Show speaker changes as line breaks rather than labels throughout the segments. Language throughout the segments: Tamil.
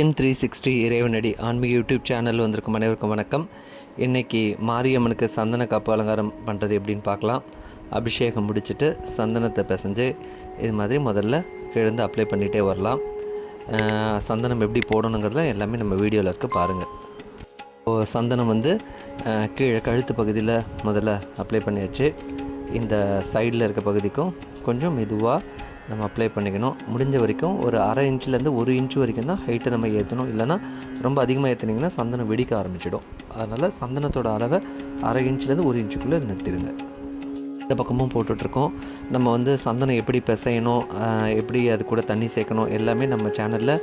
என் த்ரீ சிக்ஸ்டி இறைவனடி ஆன்மீக யூடியூப் சேனல் வந்திருக்கும் அனைவருக்கும் வணக்கம். இன்றைக்கி மாரியம்மனுக்கு சந்தன காப்பு அலங்காரம் பண்ணுறது எப்படின்னு பார்க்கலாம். அபிஷேகம் முடிச்சுட்டு சந்தனத்தை பிசைஞ்சு இது மாதிரி முதல்ல கிழந்து அப்ளை பண்ணிகிட்டே வரலாம். சந்தனம் எப்படி போடணுங்கிறதுல எல்லாமே நம்ம வீடியோவில் இருக்க பாருங்கள் இப்போது சந்தனம் வந்து கீழே கழுத்து பகுதியில் முதல்ல அப்ளை பண்ணியாச்சு. இந்த சைடில் இருக்க பகுதிக்கும் கொஞ்சம் மெதுவாக நம்ம அப்ளை பண்ணிக்கணும். முடிஞ்ச வரைக்கும் ஒரு அரை இன்ச்லேருந்து ஒரு இன்ச் வரைக்கும் தான் ஹைட்டை நம்ம ஏற்றணும் இல்லைன்னா ரொம்ப அதிகமாக ஏற்றுனீங்கன்னா சந்தனம் வெடிக்க ஆரம்பிச்சிடும். அதனால் சந்தனத்தோட அளவை அரை இன்ச்லேருந்து ஒரு இன்ச்சுக்குள்ளே நிறுத்திடுங்க. இந்த பக்கமும் போட்டுட்ருக்கோம். நம்ம வந்து சந்தனம் எப்படி பிசையணும் எப்படி அது கூட தண்ணி சேர்க்கணும் எல்லாமே நம்ம சேனலில்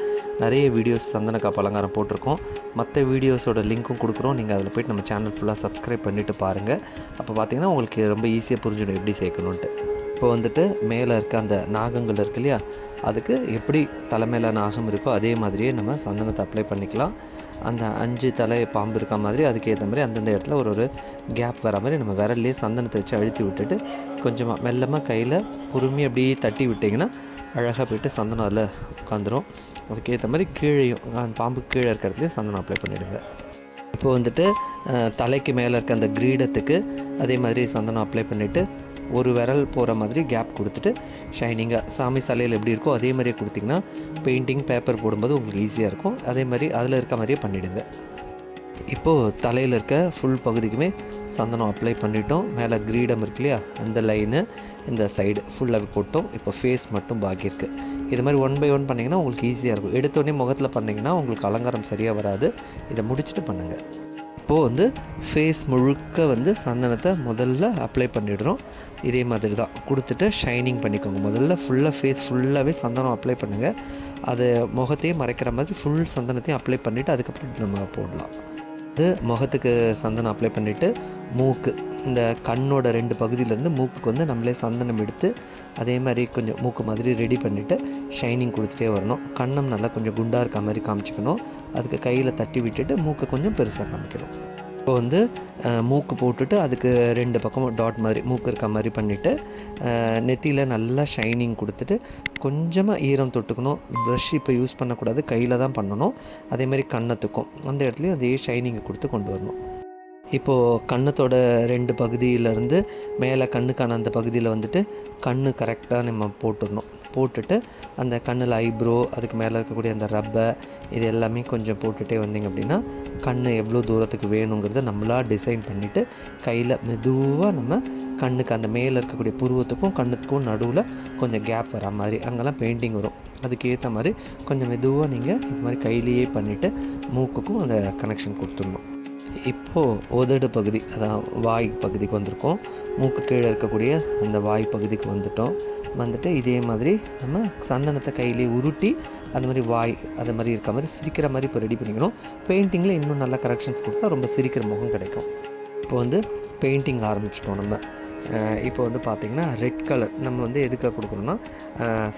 நிறைய வீடியோஸ் சந்தன காப்பு அலங்காரம் போட்டிருக்கோம். மற்ற வீடியோஸோட லிங்க்கும் கொடுக்குறோம். நீங்கள் அதில் போய்ட்டு நம்ம சேனல் ஃபுல்லாக சப்ஸ்கிரைப் பண்ணிவிட்டு பாருங்கள் அப்போ பார்த்தீங்கன்னா உங்களுக்கு ரொம்ப ஈஸியாக புரிஞ்சிடும் எப்படி சேர்க்கணுன்ட்டு இப்போ வந்துட்டு மேலே இருக்க அந்த நாகங்கள் இருக்கு இல்லையா? அதுக்கு எப்படி தலைமையில் நாகம் இருக்கோ அதே மாதிரியே நம்ம சந்தனத்தை அப்ளை பண்ணிக்கலாம். அந்த அஞ்சு தலை பாம்பு இருக்க மாதிரி அதுக்கேற்ற மாதிரி அந்தந்த இடத்துல ஒரு ஒரு கேப் வர மாதிரி நம்ம விரல்லையே சந்தனத்தை வச்சு அழுத்தி விட்டுட்டு கொஞ்சமாக மெல்லமாக கையில் பொறுமையாக அப்படியே தட்டி விட்டிங்கன்னா அழகாக போயிட்டு சந்தனம் அதில் உட்காந்துரும் அதுக்கேற்ற மாதிரி கீழேயும் அந்த பாம்பு கீழே இருக்கிற இடத்துலையும் சந்தனம் அப்ளை பண்ணிவிடுங்க இப்போ வந்துட்டு தலைக்கு மேலே இருக்க அந்த கிரீடத்துக்கு அதே மாதிரி சந்தனம் அப்ளை பண்ணிவிட்டு ஒரு விரல் போகிற மாதிரி கேப் கொடுத்துட்டு ஷைனிங்காக சாமி சிலையில் எப்படி இருக்கோ அதே மாதிரியே கொடுத்திங்கன்னா பெயிண்டிங் பேப்பர் போடும்போது உங்களுக்கு ஈஸியாக இருக்கும். அதே மாதிரி அதில் இருக்க மாதிரியே பண்ணிவிடுங்க இப்போது தலையில் இருக்க ஃபுல் பகுதிக்குமே சந்தனம் அப்ளை பண்ணிட்டோம். மேலே கிரீடம் இருக்கு இல்லையா? அந்த லைனு இந்த சைடு ஃபுல்லாக போட்டோம். இப்போ ஃபேஸ் மட்டும் பாக்கி இருக்குது இது மாதிரி ஒன் பை ஒன் பண்ணிங்கன்னா உங்களுக்கு ஈஸியாக இருக்கும். எடுத்தோடனே முகத்தில் பண்ணிங்கன்னா உங்களுக்கு அலங்காரம் சரியாக வராது. இதை முடிச்சுட்டு பண்ணுங்கள் அப்போது வந்து ஃபேஸ் முழுக்க வந்து சந்தனத்தை முதல்ல அப்ளை பண்ணிடுறோம். இதே மாதிரி தான் கொடுத்துட்டு ஷைனிங் பண்ணிக்கோங்க. முதல்ல ஃபுல்லாக ஃபேஸ் ஃபுல்லாகவே சந்தனம் அப்ளை பண்ணுங்கள் அது முகத்தையே மறைக்கிற மாதிரி ஃபுல் சந்தனத்தையும் அப்ளை பண்ணிவிட்டு அதுக்கப்புறம் நம்ம போடலாம். வந்து முகத்துக்கு சந்தனம் அப்ளை பண்ணிவிட்டு மூக்கு இந்த கண்ணோட ரெண்டு பகுதியிலேருந்து மூக்குக்கு வந்து நம்மளே சந்தனம் எடுத்து அதே மாதிரி கொஞ்சம் மூக்கு மாதிரி ரெடி பண்ணிவிட்டு ஷைனிங் கொடுத்துட்டே வரணும். கண்ணம் நல்லா கொஞ்சம் குண்டாக இருக்க மாதிரி காமிச்சிக்கணும். அதுக்கு கையில் தட்டி விட்டுட்டு மூக்கை கொஞ்சம் பெருசாக காமிக்கணும். இப்போ வந்து மூக்கு போட்டுட்டு அதுக்கு ரெண்டு பக்கமும் டாட் மாதிரி மூக்கு இருக்க மாதிரி பண்ணிவிட்டு நெத்தியில் நல்லா ஷைனிங் கொடுத்துட்டு கொஞ்சமாக ஈரம் தொட்டுக்கணும். ப்ரஷ் இப்போ யூஸ் பண்ணக்கூடாது. கையில் தான் பண்ணணும். அதே மாதிரி அந்த இடத்துலையும் அதே ஷைனிங் கொடுத்து கொண்டு வரணும். இப்போது கண்ணத்தோட ரெண்டு பகுதியிலேருந்து மேலே கண்ணுக்கான அந்த பகுதியில் வந்துட்டு கண் கரெக்டாக நம்ம போட்டுடணும். போட்டுட்டு அந்த கண்ணில் ஐப்ரோ அதுக்கு மேலே இருக்கக்கூடிய அந்த ரப்பை இது எல்லாமே கொஞ்சம் போட்டுகிட்டே வந்தீங்க அப்படின்னா கண் எவ்வளோ தூரத்துக்கு வேணுங்கிறத நம்மளாக டிசைன் பண்ணிவிட்டு கையில் மெதுவாக நம்ம கண்ணுக்கு அந்த மேலே இருக்கக்கூடிய புருவத்துக்கும் கண்ணுக்கும் நடுவில் கொஞ்சம் கேப் வர மாதிரி அங்கெல்லாம் பெயிண்டிங் வரும். அதுக்கேற்ற மாதிரி கொஞ்சம் மெதுவாக நீங்கள் இது மாதிரி கையிலேயே பண்ணிவிட்டு மூக்குக்கும் அந்த கனெக்ஷன் கொடுத்துடணும். இப்போது உதடு பகுதி அதான் வாய் பகுதிக்கு வந்திருக்கோம். மூக்கு கீழே இருக்கக்கூடிய அந்த வாய் பகுதிக்கு வந்துட்டோம். வந்துட்டு இதே மாதிரி நம்ம சந்தனத்தை கையிலே உருட்டி அந்த மாதிரி வாய் அது மாதிரி இருக்க மாதிரி சிரிக்கிற மாதிரி இப்போ ரெடி பண்ணிக்கணும். பெயிண்டிங்கில் இன்னும் நல்லா கரெக்ஷன்ஸ் கொடுத்தா ரொம்ப சிரிக்கிற முகம் கிடைக்கும். இப்போ வந்து பெயிண்டிங் ஆரம்பிச்சிட்டோம் நம்ம. இப்போ வந்து பார்த்திங்கன்னா ரெட் கலர் நம்ம வந்து எதுக்காக கொடுக்குறோன்னா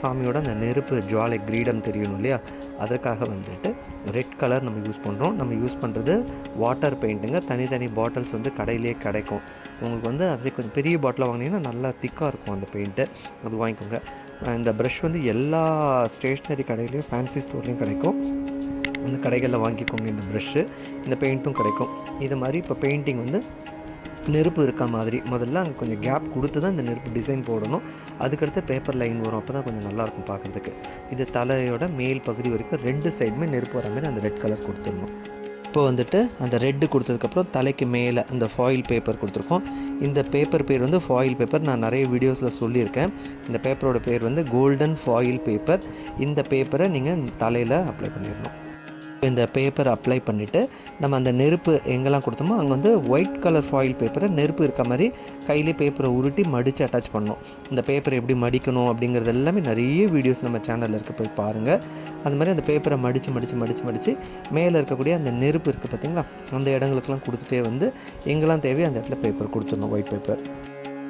சாமியோட அந்த நெருப்பு ஜுவாலை கிரீடம் தெரியணும் இல்லையா? அதற்காக வந்துட்டு ரெட் கலர் நம்ம யூஸ் பண்ணுறோம் நம்ம யூஸ் பண்ணுறது வாட்டர் பெயிண்ட்டுங்க தனித்தனி பாட்டில்ஸ் வந்து கடையிலேயே கிடைக்கும். உங்களுக்கு வந்து அதே கொஞ்சம் பெரிய பாட்டில் வாங்கினீங்கன்னா நல்லா திக்காக இருக்கும் அந்த பெயிண்ட்டு அது வாங்கிக்கோங்க. இந்த ப்ரஷ் வந்து எல்லா ஸ்டேஷ்னரி கடையிலையும் ஃபேன்சி ஸ்டோர்லேயும் கிடைக்கும். அந்த கடைகளில் வாங்கிக்கோங்க இந்த ப்ரஷ்ஷு இந்த பெயிண்ட்டும் கிடைக்கும். இது மாதிரி இப்போ பெயிண்டிங் வந்து நெருப்பு இருக்க மாதிரி. முதல்ல அங்கே கொஞ்சம் கேப் கொடுத்து தான் இந்த நெருப்பு டிசைன் போடணும். அதுக்கடுத்து பேப்பர் லைன் வரும். அப்போ தான் கொஞ்சம் நல்லாயிருக்கும் பார்க்குறதுக்கு. இது தலையோட மேல் பகுதி வரைக்கும் ரெண்டு சைடுமே நெருப்பு வர மாதிரி அந்த ரெட் கலர் கொடுத்துடணும். இப்போ வந்துட்டு அந்த ரெட்டு கொடுத்ததுக்கப்புறம் தலைக்கு மேலே அந்த ஃபாயில் பேப்பர் கொடுத்துருக்கோம். இந்த பேப்பர் பேர் வந்து ஃபாயில் பேப்பர் நான் நிறைய வீடியோஸில் சொல்லியிருக்கேன். இந்த பேப்பரோட பேர் வந்து கோல்டன் ஃபாயில் பேப்பர் இந்த பேப்பரை நீங்கள் தலையில் அப்ளை பண்ணிடணும். இந்த பேப்பரை அப்ளை பண்ணிவிட்டு நம்ம அந்த நெருப்பு எங்கெல்லாம் கொடுத்தோமோ அங்கே வந்து ஒயிட் கலர் ஃபாயில் பேப்பரை நெருப்பு இருக்க மாதிரி கையிலே பேப்பரை உருட்டி மடித்து அட்டாச் பண்ணணும். இந்த பேப்பரை எப்படி மடிக்கணும் அப்படிங்கிறது எல்லாமே நிறைய வீடியோஸ் நம்ம சேனலில் இருக்க. போய் பாருங்கள் அந்த மாதிரி அந்த பேப்பரை மடித்து மடித்து மடித்து மடித்து மேலே இருக்கக்கூடிய அந்த நெருப்பு இருக்குது பார்த்தீங்களா அந்த இடங்களுக்கெல்லாம் கொடுத்துட்டே வந்து எங்கெல்லாம் தேவையோ அந்த இடத்துல பேப்பர் கொடுத்துடணும் ஒயிட் பேப்பர்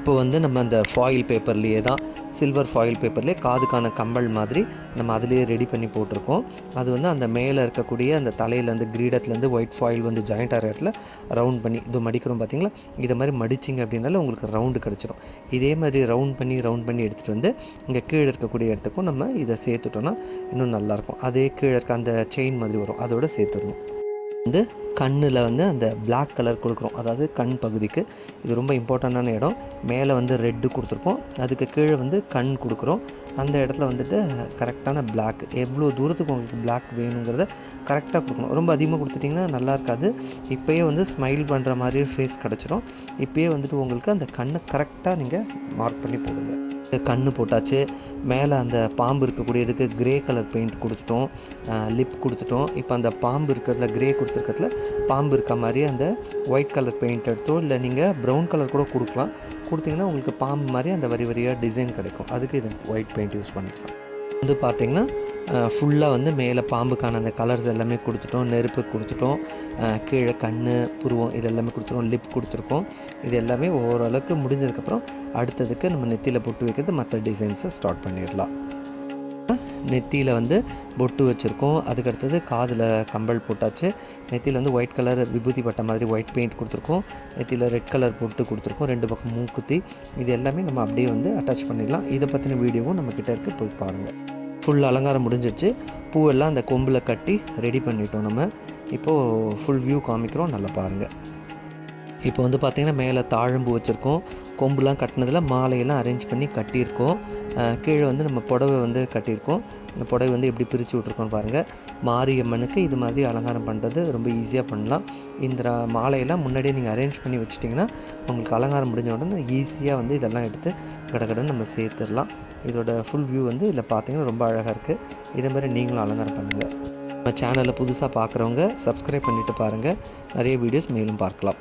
இப்போ வந்து நம்ம அந்த ஃபாயில் பேப்பர்லேயே தான் சில்வர் ஃபாயில் பேப்பர்லேயே காதுக்கான கம்பல் மாதிரி நம்ம அதிலேயே ரெடி பண்ணி போட்டிருக்கோம். அது வந்து அந்த மேலே இருக்கக்கூடிய அந்த தலையிலேருந்து கிரீடத்துலேருந்து ஒயிட் ஃபாயில் வந்து ஜாயிண்ட் ஆகிற இடத்துல ரவுண்ட் பண்ணி இது மடிக்கிறோம் பார்த்தீங்களா? இதை மாதிரி மடிச்சிங்க அப்படின்னால உங்களுக்கு ரவுண்டு கிடச்சிரும். இதே மாதிரி ரவுண்ட் பண்ணி ரவுண்ட் பண்ணி எடுத்துகிட்டு வந்து இங்கே கீழே இருக்கக்கூடிய இடத்துக்கும் நம்ம இதை சேர்த்துட்டோன்னா இன்னும் நல்லாயிருக்கும் அதே கீழே இருக்க அந்த செயின் மாதிரி வரும். அதோட சேர்த்துடணும். வந்து கண்ணில் வந்து அந்த பிளாக் கலர் கொடுக்குறோம். அதாவது கண் பகுதிக்கு. இது ரொம்ப இம்பார்ட்டண்ட்டான இடம். மேலே வந்து ரெட்டு கொடுத்துருக்கோம் அதுக்கு கீழே வந்து கண் கொடுக்குறோம். அந்த இடத்துல வந்துட்டு கரெக்டான பிளாக் எவ்வளோ தூரத்துக்கு உங்களுக்கு பிளாக் வேணுங்கிறத கரெக்டாக கொடுக்கணும். ரொம்ப அதிகமாக கொடுத்துட்டிங்கன்னா நல்லா இருக்காது. இப்போயே வந்து ஸ்மைல் பண்ணுற மாதிரி ஃபேஸ் கிடச்சிரும். இப்போயே வந்துட்டு உங்களுக்கு அந்த கண்ணை கரெக்டாக நீங்கள் மார்க் பண்ணி போடுங்க. கண்ணு போட்டாச்சு. மேலே அந்த பாம்பு இருக்கக்கூடியதுக்கு கிரே கலர் பெயிண்ட் கொடுத்துட்டோம். லிப் கொடுத்துட்டோம். இப்போ அந்த பாம்பு இருக்கிறதுல கிரே கொடுத்துருக்கிறதுல பாம்பு இருக்க மாதிரி அந்த ஒயிட் கலர் பெயிண்ட் எடுத்தோ இல்லை நீங்கள் ப்ரௌன் கலர் கூட கொடுக்கலாம். கொடுத்தீங்கன்னா உங்களுக்கு பாம்பு மாதிரி அந்த வரி வரியாக டிசைன் கிடைக்கும். அதுக்கு இது ஒயிட் பெயிண்ட் யூஸ் பண்ணிக்கலாம். வந்து பார்த்தீங்கன்னா ஃபுல்லாக வந்து மேலே பாம்புக்கான அந்த கலர்ஸ் எல்லாமே கொடுத்துட்டோம். நெருப்பு கொடுத்துட்டோம். கீழே கண் புருவம் இது எல்லாமே கொடுத்துருவோம் லிப் கொடுத்துருக்கோம். இது எல்லாமே ஓரளவுக்கு முடிஞ்சதுக்கப்புறம் அடுத்ததுக்கு நம்ம நெத்தியில் பொட்டு வைக்கிறது மற்ற டிசைன்ஸை ஸ்டார்ட் பண்ணிடலாம். நெத்தியில் வந்து பொட்டு வச்சுருக்கோம். அதுக்கடுத்தது காதில் கம்பல் போட்டாச்சு. நெத்தியில் வந்து ஒயிட் கலர் விபூதி பட்ட மாதிரி ஒயிட் பெயிண்ட் கொடுத்துருக்கோம். நெத்தியில் ரெட் கலர் பொட்டு கொடுத்துருக்கோம். ரெண்டு பக்கம் மூக்குத்தி. இது எல்லாமே நம்ம அப்படியே வந்து அட்டாச் பண்ணிடலாம். இதை பற்றின வீடியோவும் நம்மக்கிட்ட இருக்குது போய் பாருங்கள் ஃபுல் அலங்காரம் முடிஞ்சிடுச்சு பூவெல்லாம் அந்த கொம்பில் கட்டி ரெடி பண்ணிட்டோம் நம்ம. இப்போது ஃபுல் வியூ காமிக்கிறோம். நல்லா பாருங்கள் இப்போ வந்து பார்த்திங்கன்னா மேலே தாழம்பு வச்சுருக்கோம். கொம்புலாம் கட்டினதில் மாலையெல்லாம் அரேஞ்ச் பண்ணி கட்டியிருக்கோம். கீழே வந்து நம்ம புடவை வந்து கட்டியிருக்கோம். இந்த புடவை வந்து எப்படி பிரித்து விட்ருக்கோம் பாருங்கள் மாரியம்மனுக்கு இது மாதிரி அலங்காரம் பண்ணுறது ரொம்ப ஈஸியாக பண்ணலாம். இந்த மாலையெல்லாம் முன்னாடியே நீங்கள் அரேஞ்ச் பண்ணி வச்சுட்டிங்கன்னா உங்களுக்கு அலங்காரம் முடிஞ்ச உடனே ஈஸியாக வந்து இதெல்லாம் எடுத்து கடகடன்னு நம்ம சேர்த்துடலாம். இதோட ஃபுல் வியூ வந்து இதில் பார்த்தீங்கன்னா ரொம்ப அழகாக இருக்குது இதே மாதிரி நீங்களும் அலங்காரம் பண்ணுங்கள் நம்ம சேனலை புதுசாக பார்க்குறவங்க சப்ஸ்கிரைப் பண்ணிவிட்டு பாருங்கள் நிறைய வீடியோஸ் மேலும் பார்க்கலாம்.